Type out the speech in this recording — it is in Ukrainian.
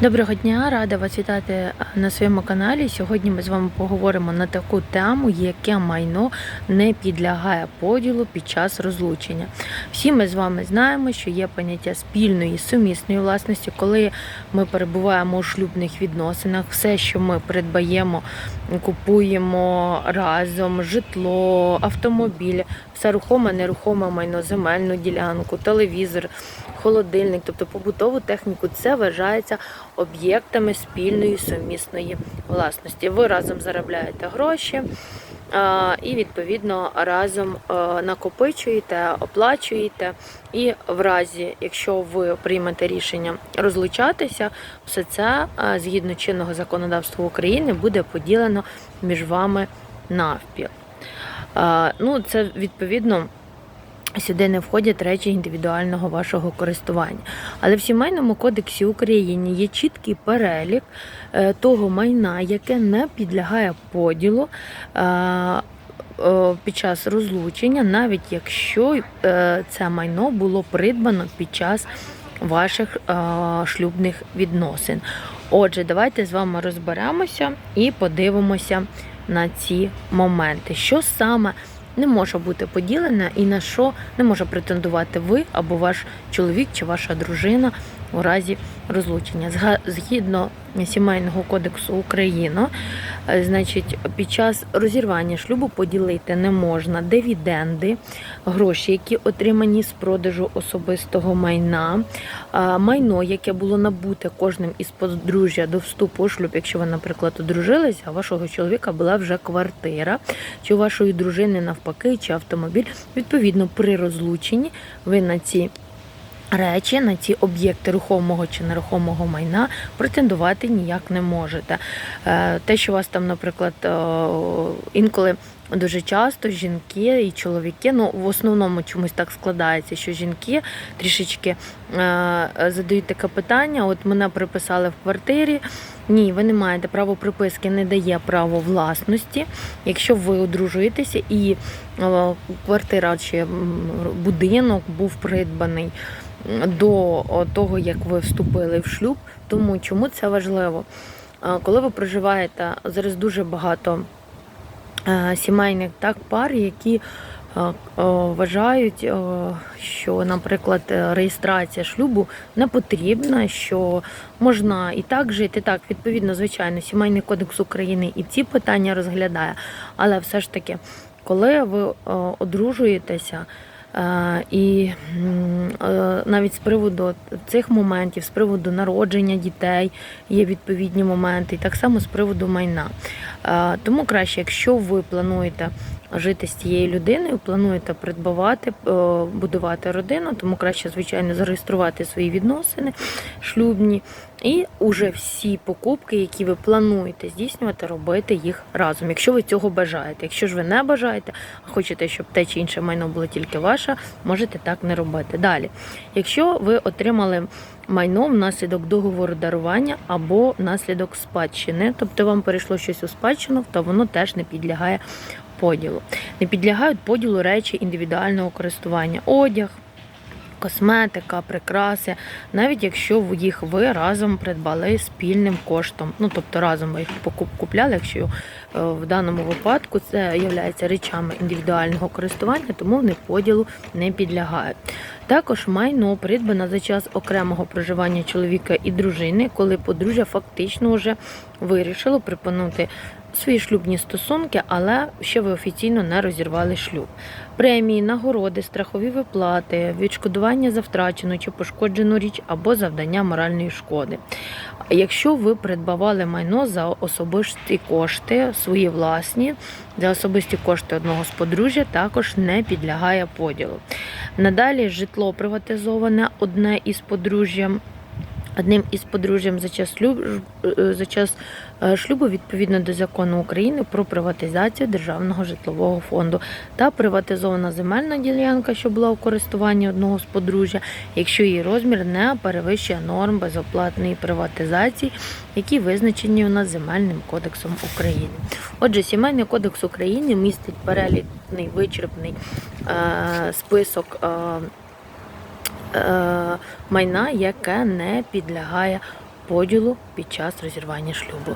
Доброго дня, рада вас вітати е, на своєму каналі. Сьогодні ми з вами поговоримо на таку тему, яке майно не підлягає поділу під час розлучення. Всі ми з вами знаємо, що є поняття спільної сумісної власності, коли ми перебуваємо у шлюбних відносинах, все, що ми придбаємо, купуємо разом, житло, автомобіль, все рухоме, нерухоме майно, земельну ділянку, телевізор, холодильник, тобто побутову техніку, це вважається об'єктами спільної сумісної власності. Ви разом заробляєте гроші. І відповідно разом е, накопичуєте, оплачуєте. І в разі, якщо ви приймете рішення розлучатися, все це е, згідно чинного законодавства України буде поділено між вами навпіл. Е, Ну, це відповідно. Сюди не входять речі індивідуального вашого користування. Але в сімейному кодексі України є чіткий перелік е, того майна, яке не підлягає поділу е, е, під час розлучення, навіть якщо це майно було придбано під час ваших шлюбних відносин. Отже, давайте з вами розберемося і подивимося на ці моменти. Що саме не може бути поділене і на що не може претендувати ви або ваш чоловік чи ваша дружина у разі розлучення. Згідно сімейного кодексу України, значить, під час розірвання шлюбу поділити не можна дивіденди, гроші, які отримані з продажу особистого майна, майно, яке було набуте кожним із подружжя до вступу у шлюб, якщо ви, наприклад, одружилися, а вашого чоловіка була вже квартира, чи вашої дружини навпаки, чи автомобіль. Відповідно, при розлученні ви на ці речі, на ці об'єкти рухомого чи нерухомого майна претендувати ніяк не можете. Е, Те, що у вас там, наприклад, е, інколи. Дуже часто жінки і чоловіки, ну в основному чомусь так складається, що жінки трішечки е, задають таке питання: от мене приписали в квартирі. Ні, ви не маєте право приписки, не дає право власності. Якщо ви одружуєтеся і е, квартира чи будинок був придбаний до того, як ви вступили в шлюб. Тому чому це важливо? Е, Коли ви проживаєте зараз дуже багато е, сімейних так пар, які вважають, е, що, наприклад, е, реєстрація шлюбу не потрібна, що можна і так жити. Так, відповідно, звичайно, сімейний кодекс України і ці питання розглядає, але все ж таки, коли ви е, одружуєтеся. Е, І е, навіть з приводу цих моментів, з приводу народження дітей є відповідні моменти, і так само з приводу майна. Е, Тому краще, якщо ви плануєте жити з цією людиною, плануєте придбавати, е, будувати родину, тому краще, звичайно, зареєструвати свої відносини шлюбні. І уже всі покупки, які ви плануєте здійснювати, робити їх разом, якщо ви цього бажаєте. Якщо ж ви не бажаєте, а хочете, щоб те чи інше майно було тільки ваше, можете так не робити. Далі, якщо ви отримали майно внаслідок договору дарування або внаслідок спадщини, тобто вам перейшло щось у спадщину, то воно теж не підлягає поділу. Не підлягають поділу речі індивідуального користування, одяг. Косметика, прикраси, навіть якщо їх ви разом придбали спільним коштом. Ну тобто разом ви їх купляли, якщо е, в даному випадку це є речами індивідуального користування, тому вони поділу не підлягають. Також майно придбане за час окремого проживання чоловіка і дружини, коли подружжя фактично вже вирішило припинути свої шлюбні стосунки, але ще ви офіційно не розірвали шлюб. Премії, нагороди, страхові виплати, відшкодування за втрачену чи пошкоджену річ або завдання моральної шкоди. Якщо ви придбавали майно за особисті кошти, свої власні, за особисті кошти одного з подружжя, також не підлягає поділу. Надалі житло приватизоване одне із подружжям. Одним із подружжям за час шлюб е, за час е, шлюбу відповідно до закону України про приватизацію державного житлового фонду та приватизована земельна ділянка, що була у користуванні одного з подружжя, якщо її розмір не перевищує норм безоплатної приватизації, які визначені у нас земельним кодексом України. Отже, сімейний кодекс України містить перелікний вичерпний е, список. Е, майна, яке не підлягає поділу під час розірвання шлюбу.